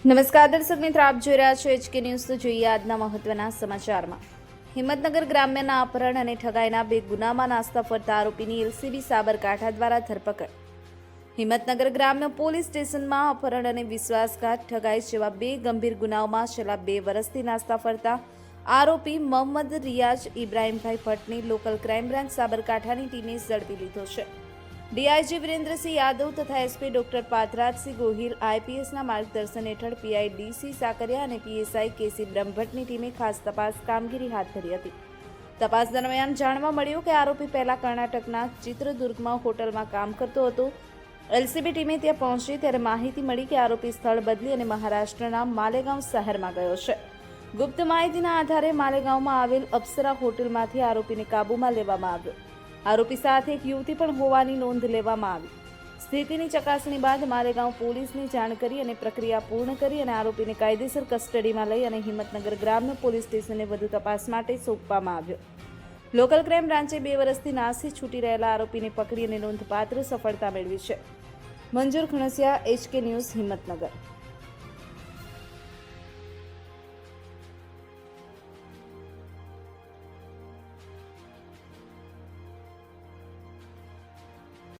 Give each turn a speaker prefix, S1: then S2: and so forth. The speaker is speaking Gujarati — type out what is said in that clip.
S1: નમસ્કાર દર્શક મિત્રો, આપ જોઈ રહ્યા છો એચકે ન્યૂઝ. તો જોઈએ આજના મહત્વના સમાચારમાં. હિંમતનગર ગ્રામ્યના અપહરણ અને ઠગાઈના બે ગુનામાં નાસ્તા ફરતા આરોપીની એલસીબી સાબરકાંઠા દ્વારા ધરપકડ. હિંમતનગર ગ્રામ્ય પોલીસ સ્ટેશનમાં અપહરણ અને વિશ્વાસઘાત ઠગાઈ જેવા બે ગંભીર ગુનાઓમાં છેલ્લા બે વર્ષથી નાસ્તા ફરતા આરોપી મોહમ્મદ રિયાઝ ઇબ્રાહીમભાઈ ભટ્ટની લોકલ ક્રાઇમ બ્રાન્ચ સાબરકાંઠાની ટીમે ઝડપી લીધો છે. ડીઆઈજી વિરેન્દ્રસિંહ યાદવ તથા એસપી ડોક્ટર પાથરાજસિંહ ગોહિલ આઈપીએસના માર્ગદર્શન હેઠળ પીઆઈ ડીસી સાકરિયા અને પીએસઆઈ કેસી બ્રહ્મભટ્ટની ટીમે ખાસ તપાસ કામગીરી હાથ ધરી હતી. તપાસ દરમિયાન જાણવા મળ્યું કે આરોપી પહેલા કર્ણાટકના ચિત્રદુર્ગમાં હોટલમાં કામ કરતો હતો. એલસીબી ટીમે ત્યાં પહોંચી ત્યારે માહિતી મળી કે આરોપી સ્થળ બદલી અને મહારાષ્ટ્રના માલેગાંવ શહેરમાં ગયો છે. ગુપ્ત માહિતીના આધારે માલેગાંવમાં આવેલ અપ્સરા હોટલમાંથી આરોપીને કાબૂમાં લેવામાં આવ્યો. આરોપી સાથે એક યુવતી પણ હોવાની નોંધ લેવામાં આવી. સ્થિતિની ચકાસણી બાદ માલેગાંવ પોલીસને જાણ કરી અને પ્રક્રિયા પૂર્ણ કરી અને આરોપીને કાયદેસર કસ્ટડીમાં લઈ અને હિંમતનગર ગ્રામ્ય પોલીસ સ્ટેશને વધુ તપાસ માટે સોંપવામાં આવ્યો. લોકલ ક્રાઇમ બ્રાન્ચે બે વર્ષથી નાસી છૂટી રહેલા આરોપીને પકડી અને નોંધપાત્ર સફળતા મેળવી છે. મંજૂર ખણસિયા, એચકે ન્યૂઝ, હિંમતનગર.